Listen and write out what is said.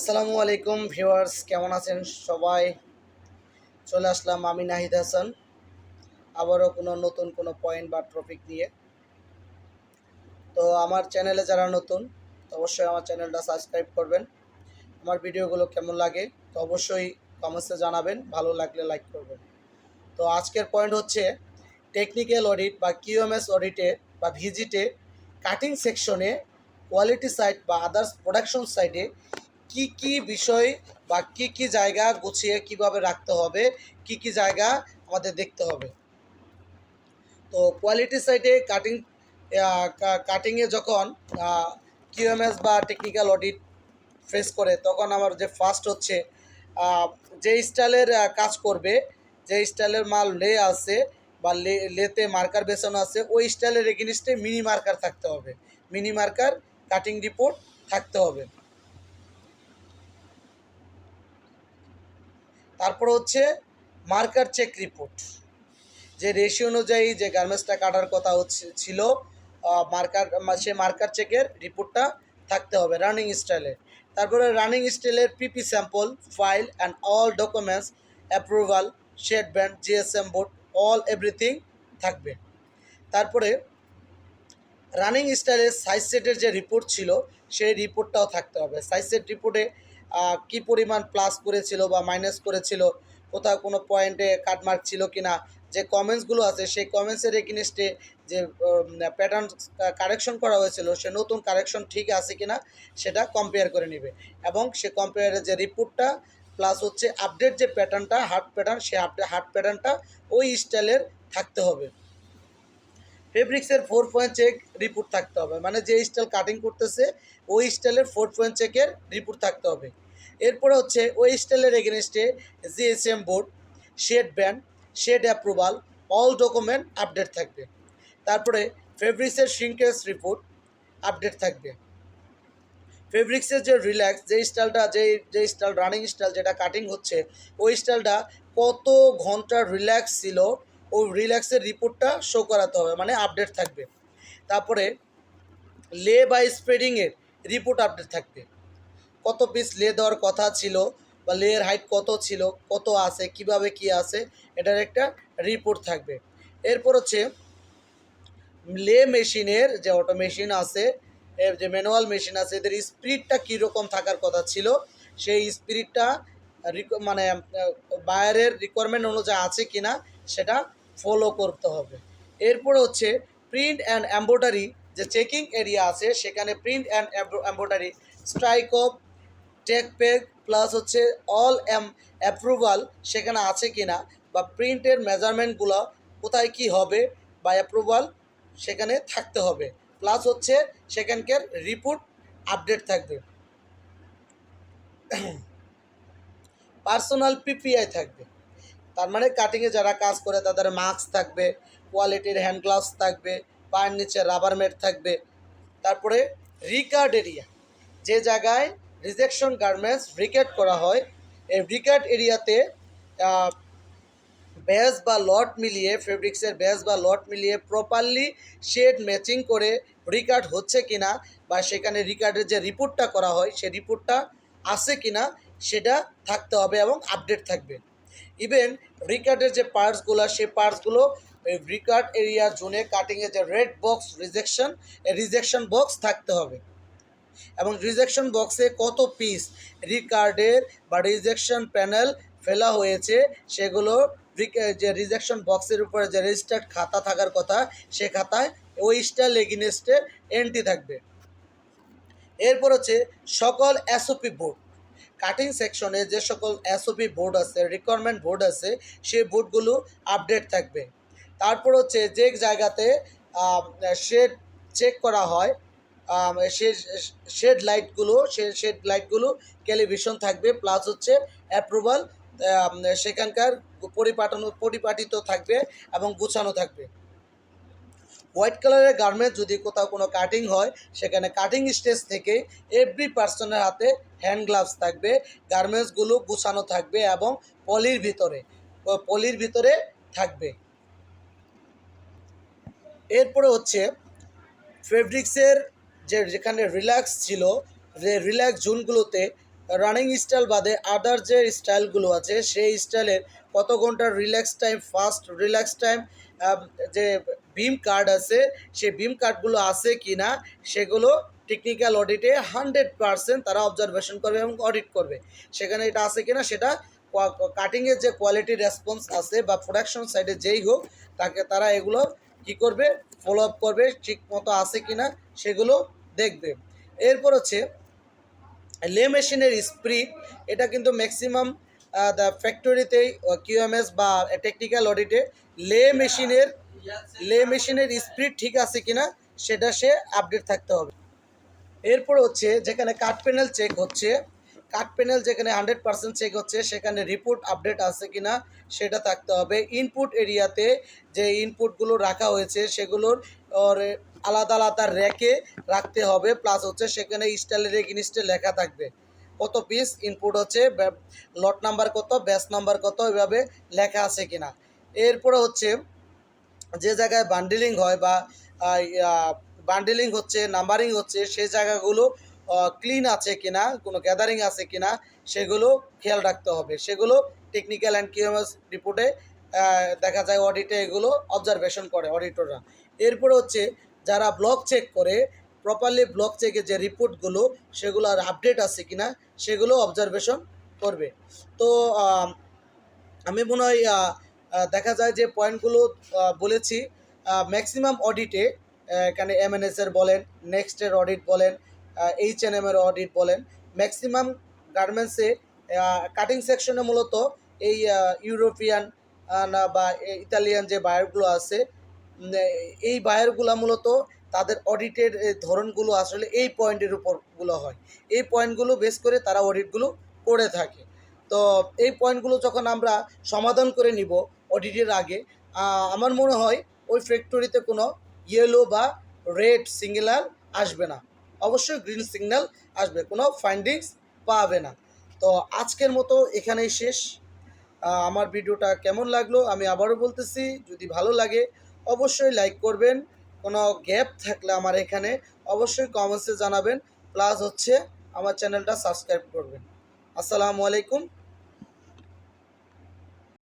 আসসালামু আলাইকুম ভিউয়ার্স, কেমন আছেন সবাই? চলে আসলাম আমি নাহিদ হাসান। আবারও কোনো নতুন কোনো পয়েন্ট বা টপিক নিয়ে। তো আমার চ্যানেলে যারা নতুন, অবশ্যই আমার চ্যানেলটা সাবস্ক্রাইব করবেন। আমার ভিডিওগুলো কেমন লাগে, তো অবশ্যই কমেন্টসে জানাবেন। ভালো লাগলে লাইক করবেন। তো আজকের পয়েন্ট হচ্ছে টেকনিক্যাল অডিট বা কিউএমএস অডিটে বা ভিজিটে কাটিং সেকশনে কোয়ালিটি সাইট বা আদার্স প্রোডাকশন সাইটে কি কি বিষয় বা কি কি জায়গা গুছিয়ে কীভাবে রাখতে হবে, কি কি জায়গা আমাদের দেখতে হবে। তো কোয়ালিটি সাইটে কাটিং কাটিংয়ে যখন কিউএমএস বা টেকনিক্যাল অডিট ফেস করে, তখন আমার যে ফার্স্ট হচ্ছে যে স্টাইলের কাজ করবে, যে স্টাইলের মাল লে আছে বা লে, লেতে মার্কার বেছানো আছে, ওই স্টাইলের এগেনিস্টে মিনি মার্কার থাকতে হবে। মিনি মার্কার কাটিং রিপোর্ট থাকতে হবে। তারপর হচ্ছে মার্কার চেক রিপোর্ট যে রেশিও অনুযায়ী যে গার্মেন্টসটা কাটার কথা হচ্ছে, ছিল মার্কার সে মার্কার চেকের রিপোর্টটা থাকতে হবে রানিং স্টাইলে তারপরে রানিং স্টাইলের PP sample file and all documents approval shade band GSM board all everything থাকবে। তারপরে রানিং স্টাইলের সাইজ সেটের যে রিপোর্ট ছিল, সেই রিপোর্টটাও থাকতে হবে। সাইজ সেট রিপোর্টে কী পরিমাণ প্লাস করেছিল বা মাইনাস করেছিল, কোথাও কোনো পয়েন্টে কাটমার্ক ছিল কি না যে কমেন্টসগুলো আছে, সেই কমেন্টসের এগেনিস্টে যে প্যাটার্ন কারেকশন করা হয়েছিল, সে নতুন কারেকশন ঠিক আছে কি না সেটা কম্পেয়ার করে নেবে। এবং সে কম্পেয়ারের যে রিপোর্টটা প্লাস হচ্ছে আপডেট যে প্যাটার্নটা হার্ট প্যাটার্ন সে আপডেট হার্ট প্যাটার্নটা ওই স্টাইলের থাকতে হবে। ফেব্রিক্সের ফোর পয়েন্ট চেক রিপোর্ট থাকতে হবে। মানে যে স্টাইল কাটিং করতেছে, ওই স্টাইলের ফোর পয়েন্ট চেকের রিপোর্ট থাকতে হবে। এরপরে হচ্ছে ওই স্টাইলের এগেনস্টে GSM board shade band shade approval all document update থাকবে। তারপরে ফেব্রিক্সের শ্রিঙ্কেজ রিপোর্ট আপডেট থাকবে। ফেব্রিক্সের যে রিল্যাক্স যে স্টাইলটা যে যে স্টাইল রানিং স্টাইল যেটা কাটিং হচ্ছে, ওই স্টাইলটা কত ঘণ্টার রিল্যাক্স ছিল, ওই রিল্যাক্সের রিপোর্টটা শো করাতে হবে মানে আপডেট থাকবে। তারপরে লে বা স্প্রেডিংয়ের রিপোর্ট আপডেট থাকবে। কত পিস লে দেওয়ার কথা ছিল বা লেয়ের হাইট কত ছিল, কত আছে, কীভাবে কি আছে, এটার একটা রিপোর্ট থাকবে। এরপর হচ্ছে লে মেশিনের যে অটো মেশিন আছে, এর যে ম্যানুয়াল মেশিন আছে, এদের স্পিডটা কীরকম থাকার কথা ছিল, সেই স্পিডটা মানে বায়ারের রিকোয়ারমেন্ট অনুযায়ী আছে কি না সেটা ফলো করতে হবে। এরপর হচ্ছে প্রিন্ট অ্যান্ড এম্ব্রয়ডারি যে চেকিং এরিয়া আছে, সেখানে print and embroidery strike off tech pack plus হচ্ছে অল এম অ্যাপ্রুভাল সেখানে আছে কি না বা প্রিন্টের মেজারমেন্টগুলো কোথায় কি হবে বা অ্যাপ্রুভাল সেখানে থাকতে হবে। প্লাস হচ্ছে সেখানকার রিপোর্ট আপডেট থাকবে। পার্সোনাল পিপিআই থাকবে। তার মানে কাটিংয়ে যারা কাজ করে তাদের মাস্ক থাকবে কোয়ালিটির হ্যান্ড গ্লাভস থাকবে, পায়ের নিচে রাবার ম্যাট থাকবে। তারপরে রিকার্ড এরিয়া যে জায়গায় রিজেকশন গার্মেন্টস রিকেট করা হয়। এই রিকার্ড এরিয়াতে ব্যাস বা লট মিলিয়ে, ফেব্রিক্সের ব্যাস বা লট মিলিয়ে প্রপারলি শেড ম্যাচিং করে রিকার্ড হচ্ছে কিনা বা সেখানে রিকার্ডের যে রিপোর্টটা করা হয় সে রিপোর্টটা আছে কিনা সেটা থাকতে হবে এবং আপডেট থাকবে। ইভেন রিকার্ডের যে পার্টসগুলো, সেই পার্টসগুলো রিকার্ড এরিয়া জোনে কাটিংয়ে যে red box rejection rejection box থাকতে হবে। এবং রিজেকশন বক্সে কত পিস রিকার্ডের বা রিজেকশন প্যানেল ফেলা হয়েছে, সেগুলো যে রিজেকশন বক্সের উপরে যে রেজিস্টার্ড খাতা থাকার কথা, সে খাতায় ওই স্টাইল এগিনেস্টে এন্ট্রি থাকবে। এরপর হচ্ছে সকল এসওপি বোর্ড কাটিং সেকশনে যে সকল এসওপি বোর্ড আছে রিকোয়ারমেন্ট বোর্ড আছে সেই বোর্ডগুলো আপডেট থাকবে। তারপর হচ্ছে যে জায়গাতে শেড চেক করা হয় সে শেড লাইটগুলো শেড লাইটগুলো ক্যালিভিশন থাকবে প্লাস হচ্ছে অ্যাপ্রুভাল সেখানকার পরিপাটানো, পরিপাটিত থাকবে এবং গুছানো থাকবে। হোয়াইট কালারের গার্মেন্ট যদি কোথাও কোনো কাটিং হয়, সেখানে কাটিং স্টেজ থেকে এভরি পার্সনের হাতে হ্যান্ড গ্লাভস থাকবে গার্মেন্টসগুলো গুছানো থাকবে এবং পলির ভিতরে পলির ভিতরে থাকবে। এরপরে হচ্ছে ফেব্রিক্সের যে যেখানে রিল্যাক্স ছিল, যে রিল্যাক্স জোনগুলোতে রানিং স্টাইল বাদে আদার যে স্টাইলগুলো আছে, সেই স্টাইলের কত ঘণ্টার relax time fast relax time যে বিম কার্ড আছে, সেই বিম কার্ডগুলো আছে কি না সেগুলো টেকনিক্যাল অডিটে হান্ড্রেড পারসেন্ট তারা অবজারভেশন করবে এবং অডিট করবে। সেখানে এটা আছে কি না সেটা কাটিংয়ের যে কোয়ালিটি রেসপন্স আছে বা প্রোডাকশন সাইডে যেই হোক, তাকে তারা এগুলো কি করবে ফলো আপ করবে ঠিক মতো আছে কি না সেগুলো দেখবে এরপর হচ্ছে, লে মেশিনের স্প্রিড এটা কিন্তু ম্যাক্সিমাম ফ্যাক্টরিতেই কিউএমএস বা টেকনিক্যাল অডিটে লে মেশিনের লে মেশিনের স্পিড ঠিক আছে কিনা, সেটা সে আপডেট থাকতে হবে। এরপর হচ্ছে, যেখানে কাট প্যানেল চেক হচ্ছে কাট প্যানেল যেখানে হান্ড্রেড পার্সেন্ট চেক হচ্ছে, সেখানে রিপোর্ট আপডেট আছে কিনা, সেটা থাকতে হবে। ইনপুট এরিয়াতে যে ইনপুটগুলো রাখা হয়েছে, সেগুলোর আলাদা আলাদা র্যাকে রাখতে হবে প্লাস হচ্ছে সেখানে স্টাইলের এগিনিস্টে লেখা থাকবে। কত পিস ইনপুট হচ্ছে লট নাম্বার কত ব্যাস নাম্বার কত, এভাবে লেখা আছে কিনা। এরপরে হচ্ছে যে জায়গায় বান্ডিলিং হয় বা বান্ডিলিং হচ্ছে নাম্বারিং হচ্ছে সেই জায়গাগুলো ক্লিন আছে কিনা, কোনো গ্যাদারিং আছে কিনা, সেগুলো খেয়াল রাখতে হবে। সেগুলো টেকনিক্যাল অ্যান্ড কিউএমএস রিপোর্টে দেখা যায় অডিটে এগুলো অবজারভেশন করে অডিটররা এরপরে হচ্ছে যারা ব্লক চেক করে প্রপারলি ব্লক চেকে যে রিপোর্টগুলো সেগুলো আর আপডেট আছে কি না সেগুলো অবজারভেশন করবে। তো আমি মনে হয় দেখা যায় যে পয়েন্টগুলো বলেছি ম্যাক্সিমাম অডিটে এখানে এমএনএস এর বলেন নেক্সটের অডিট বলেন এইচ এন এমের অডিট বলেন ম্যাক্সিমাম গার্মেন্টসে কাটিং সেকশনে মূলত এই ইউরোপিয়ান বা ইতালিয়ান যে বায়ারগুলো আছে এই বায়ারগুলো মূলত তাদের অডিটের ধরনগুলো আসলে এই পয়েন্টের উপরগুলো হয়। এই পয়েন্টগুলো বেস করে তারা অডিটগুলো করে থাকে। তো এই পয়েন্টগুলো যখন আমরা সমাধান করে নিব অডিটের আগে আমার মনে হয় ওই ফ্যাক্টরিতে কোনো ইয়েলো বা রেড সিগন্যাল আসবে না। অবশ্যই গ্রিন সিগন্যাল আসবে, কোনো ফাইন্ডিংস পাবে না। তো আজকের মতো এখানেই শেষ। আমার ভিডিওটা কেমন লাগল আমি আবারও বলতেছি, যদি ভালো লাগে অবশ্যই লাইক করবেন। কোনো গ্যাপ থাকলে আমার এখানে অবশ্যই কমেন্টসে জানাবেন। প্লাস হচ্ছে আমার চ্যানেলটা সাবস্ক্রাইব করবেন। আসসালামু আলাইকুম